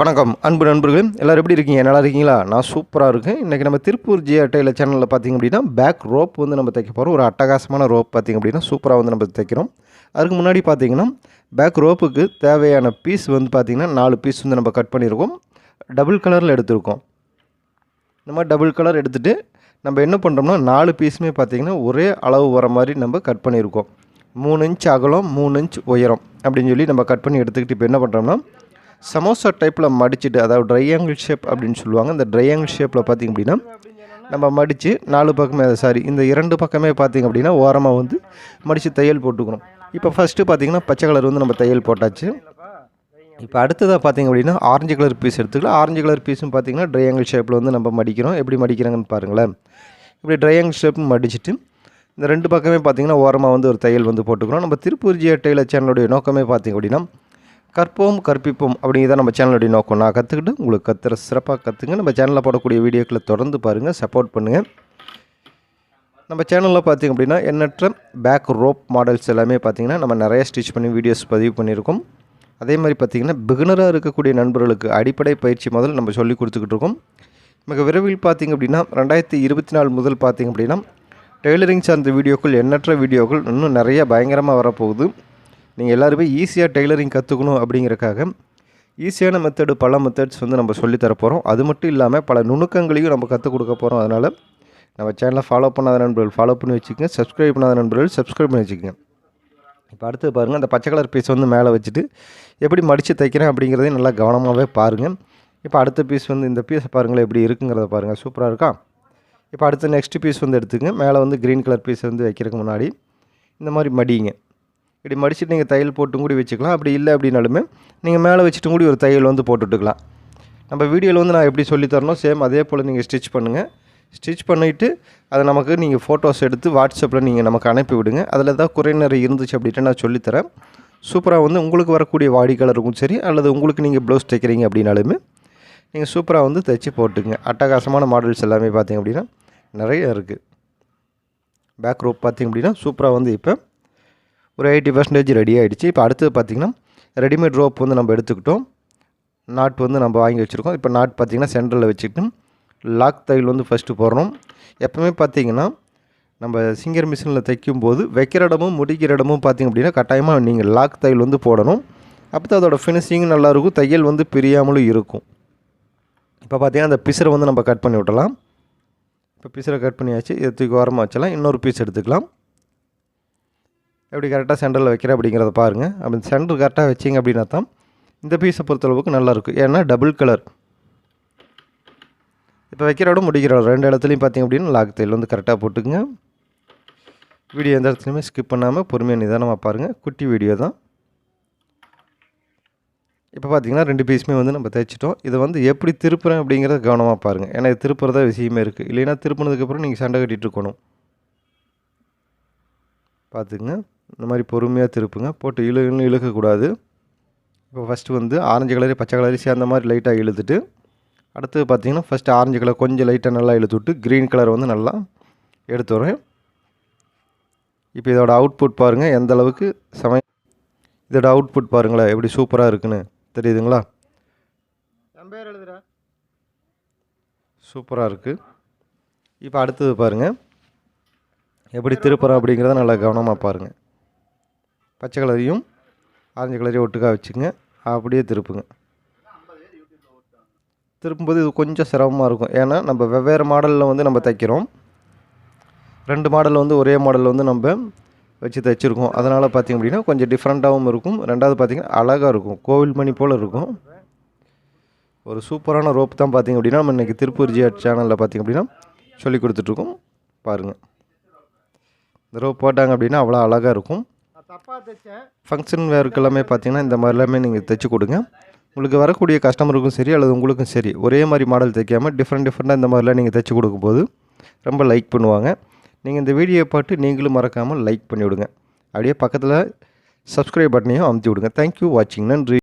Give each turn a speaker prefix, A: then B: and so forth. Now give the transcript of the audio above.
A: வணக்கம் அன்பு நண்பர்களே எல்லோரும் எப்படி இருக்கீங்க நல்லா இருக்கீங்களா நான் சூப்பராக இருக்கேன் இன்றைக்கி நம்ம திருப்பூர் ஜி அட்டையில் சேனலில் பார்த்திங்க அப்படின்னா பேக் ரோப் வந்து நம்ம தைக்க போகிறோம் ஒரு அட்டகாசமான ரோப் பார்த்திங்க அப்படின்னா சூப்பராக வந்து நம்ம தைக்கிறோம் அதுக்கு முன்னாடி பார்த்திங்கன்னா பேக் ரோப்புக்கு தேவையான பீஸ் வந்து பார்த்திங்கன்னா நாலு பீஸ் வந்து நம்ம கட் பண்ணியிருக்கோம் டபுள் கலரில் எடுத்திருக்கோம் நம்ம டபுள் கலர் எடுத்துகிட்டு நம்ம என்ன பண்ணுறோம்னா நாலு பீஸுமே பார்த்திங்கன்னா ஒரே அளவு வர மாதிரி நம்ம கட் பண்ணியிருக்கோம் மூணு இன்ச் அகலம் மூணு இன்ச் உயரம் அப்படின்னு சொல்லி நம்ம கட் பண்ணி எடுத்துக்கிட்டு இப்போ என்ன பண்ணுறோம்னா சமோசா டைப்பில் மடிச்சுட்டு அதாவது ட்ரையாங்கிள் ஷேப் அப்படின்னு சொல்லுவாங்க இந்த ட்ரையாங்கிள் ஷேப்பில் பார்த்திங்க அப்படின்னா நம்ம மடித்து நாலு பக்கமே சாரி இந்த இரண்டு பக்கமே பார்த்திங்க அப்படின்னா ஓரமாக வந்து மடித்து தையல் போட்டுக்கிறோம் இப்போ ஃபஸ்ட்டு பார்த்திங்கன்னா பச்சை கலர் வந்து நம்ம தையல் போட்டாச்சு இப்போ அடுத்ததாக பார்த்திங்க அப்படின்னா ஆரஞ்சு கலர் பீஸ் எடுத்துக்கலாம் ஆரஞ்சு கலர் பீஸும் பார்த்திங்கன்னா ட்ரையாங்கிள் ஷேப்பில் வந்து நம்ம மடிக்கிறோம் எப்படி மடிக்கிறாங்கன்னு பாருங்களேன் இப்படி ட்ரையாங்கிள் ஷேப் மடிச்சுட்டு இந்த ரெண்டு பக்கமே பார்த்திங்கன்னா ஓரமாக வந்து ஒரு தையல் வந்து போட்டுக்கிறோம் நம்ம திருப்பூர் ஜிய டெய்லர் சேனலுடைய நோக்கமே பார்த்திங்க அப்படின்னா கற்போம் கற்பிப்போம் அப்படிங்கிறத நம்ம சேனலுடைய நோக்கம் நான் கற்றுக்கிட்டு உங்களுக்கு கத்துற சிறப்பாக கற்றுங்க நம்ம சேனலில் போடக்கூடிய வீடியோக்களை தொடர்ந்து பாருங்கள் சப்போர்ட் பண்ணுங்கள் நம்ம சேனலில் பார்த்திங்க அப்படின்னா எண்ணற்ற பேக் ரோப் மாடல்ஸ் எல்லாமே பார்த்திங்கன்னா நம்ம நிறைய ஸ்டிச் பண்ணி வீடியோஸ் பதிவு பண்ணியிருக்கோம் அதே மாதிரி பார்த்திங்கன்னா பிகினராக இருக்கக்கூடிய நண்பர்களுக்கு அடிப்படை பயிற்சி முதல் நம்ம சொல்லி கொடுத்துக்கிட்டு இருக்கோம் மிக விரைவில் பார்த்திங்க அப்படின்னா ரெண்டாயிரத்தி இருபத்தி நாலு முதல் பார்த்திங்க அப்படின்னா டெய்லரிங் சார்ந்த வீடியோக்கள் எண்ணற்ற வீடியோக்கள் இன்னும் நிறைய பயங்கரமாக வரப்போகுது நீங்கள் எல்லாருமே ஈஸியாக டெய்லரிங் கற்றுக்கணும் அப்படிங்கிறக்காக ஈஸியான மெத்தடு பல மெத்தட்ஸ் வந்து நம்ம சொல்லித்தர போகிறோம் அது மட்டும் இல்லாமல் பல நுணுக்கங்களையும் நம்ம கற்றுக் கொடுக்க போகிறோம் அதனால் நம்ம சேனலை ஃபாலோ பண்ணாத நண்பர்கள் ஃபாலோ பண்ணி வச்சுக்கோங்க சப்ஸ்கிரைப் பண்ணாத நண்பர்கள் சப்ஸ்கிரைப் பண்ணி வச்சுக்கோங்க இப்போ அடுத்து பாருங்கள் அந்த பச்சை கலர் பீஸ் வந்து மேலே வச்சுட்டு எப்படி மடித்து தைக்கிறேன் அப்படிங்கிறதையும் நல்லா கவனமாகவே பாருங்கள் இப்போ அடுத்த பீஸ் வந்து இந்த பீஸை பாருங்களேன் எப்படி இருக்குங்கிறத பாருங்கள் சூப்பராக இருக்கா இப்போ அடுத்த நெக்ஸ்ட் பீஸ் வந்து எடுத்துங்க மேலே வந்து க்ரீன் கலர் பீஸ் வந்து வைக்கிறதுக்கு முன்னாடி இந்த மாதிரி மடிங்க இப்படி மடிச்சுட்டு நீங்கள் தையல் போட்டும் கூடி வச்சுக்கலாம் அப்படி இல்லை அப்படின்னாலுமே நீங்கள் மேலே வச்சுட்டும் கூடி ஒரு தையல் வந்து போட்டுட்டுக்கலாம் நம்ம வீடியோவில் வந்து நான் எப்படி சொல்லித்தரணும் தரணும் சேம் அதே போல் நீங்கள் ஸ்டிச் பண்ணுங்கள் ஸ்டிச் பண்ணிவிட்டு அதை நமக்கு நீங்கள் ஃபோட்டோஸ் எடுத்து வாட்ஸ்அப்பில் நீங்கள் நமக்கு அனுப்பி விடுங்க அதில் தான் குறைநிறை இருந்துச்சு அப்படின்ட்டு நான் சொல்லித்தரேன் சூப்பராக வந்து உங்களுக்கு வரக்கூடிய வாடிக்கையாளருக்கும் சரி அல்லது உங்களுக்கு நீங்கள் ப்ளவுஸ் தைக்கிறீங்க அப்படின்னாலுமே நீங்கள் சூப்பராக வந்து தைச்சி போட்டுங்க அட்டகாசமான மாடல்ஸ் எல்லாமே பார்த்திங்க அப்படின்னா நிறைய இருக்குது பேக் ரோப் பார்த்திங்க அப்படின்னா சூப்பராக வந்து இப்போ ஒரு எயிட்டி பர்சன்டேஜ் ரெடி ஆகிடுச்சு இப்போ அடுத்தது பார்த்திங்கன்னா ரெடிமேட் ரோப் வந்து நம்ம எடுத்துக்கிட்டோம் நாட் வந்து நம்ம வாங்கி வச்சுருக்கோம் இப்போ நாட் பார்த்திங்கன்னா சென்டரில் வச்சுக்கிட்டு லாக் தையல் வந்து ஃபஸ்ட்டு போடணும் எப்போவுமே பார்த்திங்கன்னா நம்ம சிங்கர் மிஷினில் தைக்கும் போது வைக்கிற இடமும் முடிக்கிற இடமும் பார்த்திங்க அப்படின்னா கட்டாயமாக நீங்கள் லாக் தையல் வந்து போடணும் அப்போ தான் அதோடய ஃபினிஷிங் நல்லாயிருக்கும் தையல் வந்து பிரியாமலும் இருக்கும் இப்போ பார்த்திங்கன்னா அந்த பிசரை வந்து நம்ம கட் பண்ணி விட்டலாம் இப்போ பிசரை கட் பண்ணியாச்சு இதை தூக்கி ஓரமாக வச்சலாம் இன்னொரு பீஸ் எடுத்துக்கலாம் எப்படி கரெக்டாக சென்டரில் வைக்கிற அப்படிங்கிறத பாருங்கள் அப்படி சென்டர் கரெக்டாக வச்சிங்க அப்படின்னா தான் இந்த பீஸை பொறுத்தளவுக்கு நல்லாயிருக்கும் ஏன்னா டபுள் கலர் இப்போ வைக்கிறோட முடிக்கிறோம் ரெண்டு இடத்துலையும் பார்த்திங்க அப்படின்னா லாக் தையல் வந்து கரெக்டாக போட்டுக்குங்க வீடியோ எந்த இடத்துலையுமே ஸ்கிப் பண்ணாமல் பொறுமையாக நிதானமாக பாருங்கள் குட்டி வீடியோ தான் இப்போ பார்த்திங்கன்னா ரெண்டு பீஸுமே வந்து நம்ம தைச்சிட்டோம் இதை வந்து எப்படி திருப்புறேன் அப்படிங்கிறத கவனமாக பாருங்கள் ஏன்னா இது திருப்புறதா விஷயமே இருக்குது இல்லைன்னா திருப்பினதுக்கப்புறம் நீங்கள் சண்டை கட்டிகிட்டு இருக்கணும் பார்த்துக்குங்க இந்த மாதிரி பொறுமையாக திருப்புங்க போட்டு இழுன்னு இழுக்கக்கூடாது இப்போ ஃபஸ்ட்டு வந்து ஆரஞ்சு கலரு பச்சை கலரு சேர்ந்த மாதிரி லைட்டாக இழுத்துட்டு அடுத்து பார்த்திங்கன்னா ஃபஸ்ட்டு ஆரஞ்சு கலர் கொஞ்சம் லைட்டாக நல்லா இழுத்து விட்டு க்ரீன் கலர் வந்து நல்லா எடுத்து வரேன் இப்போ இதோட அவுட்புட் பாருங்கள் எந்த அளவுக்கு சமய இதோட அவுட்புட் பாருங்களேன் எப்படி சூப்பராக இருக்குன்னு தெரியுதுங்களா பேர் எழுதுறா சூப்பராக இருக்குது இப்போ அடுத்தது பாருங்கள் எப்படி திருப்புறோம் அப்படிங்கிறத நல்லா கவனமாக பாருங்கள் பச்சை கலரையும் ஆரஞ்சு கலரையும் ஒட்டுக்கா வச்சுங்க அப்படியே திருப்புங்க திருப்பும்போது இது கொஞ்சம் சிரமமாக இருக்கும் ஏன்னா நம்ம வெவ்வேறு மாடலில் வந்து நம்ம தைக்கிறோம் ரெண்டு மாடலில் வந்து ஒரே மாடலில் வந்து நம்ம வச்சு தைச்சிருக்கோம் அதனால் பார்த்திங்க அப்படின்னா கொஞ்சம் டிஃப்ரெண்ட்டாகவும் இருக்கும் ரெண்டாவது பார்த்திங்கன்னா அழகாக இருக்கும் கோவில் மணி போல் இருக்கும் ஒரு சூப்பரான ரோப் தான் பார்த்திங்க அப்படின்னா நம்ம இன்றைக்கி திருப்பூர் ஜிஆர் சேனலில் பார்த்திங்க அப்படின்னா சொல்லி கொடுத்துட்ருக்கோம் பாருங்கள் இந்த ரோப் போட்டாங்க அப்படின்னா அவ்வளோ அழகாக இருக்கும் ஃபங்க்ஷன் வேறுக்கெல்லாமே எல்லாமே பார்த்தீங்கன்னா இந்த மாதிரி எல்லாமே நீங்கள் தைச்சி கொடுங்க உங்களுக்கு வரக்கூடிய கஸ்டமருக்கும் சரி அல்லது உங்களுக்கும் சரி ஒரே மாதிரி மாடல் தைக்காமல் டிஃப்ரெண்ட் டிஃப்ரெண்ட்டாக இந்த மாதிரிலாம் நீங்கள் தைச்சி கொடுக்கும்போது ரொம்ப லைக் பண்ணுவாங்க நீங்கள் இந்த வீடியோ பார்த்து நீங்களும் மறக்காமல் லைக் பண்ணிவிடுங்க அப்படியே பக்கத்தில் சப்ஸ்கிரைப் பட்டனையும் அமுத்தி விடுங்க தேங்க்யூ வாட்சிங் நன்றி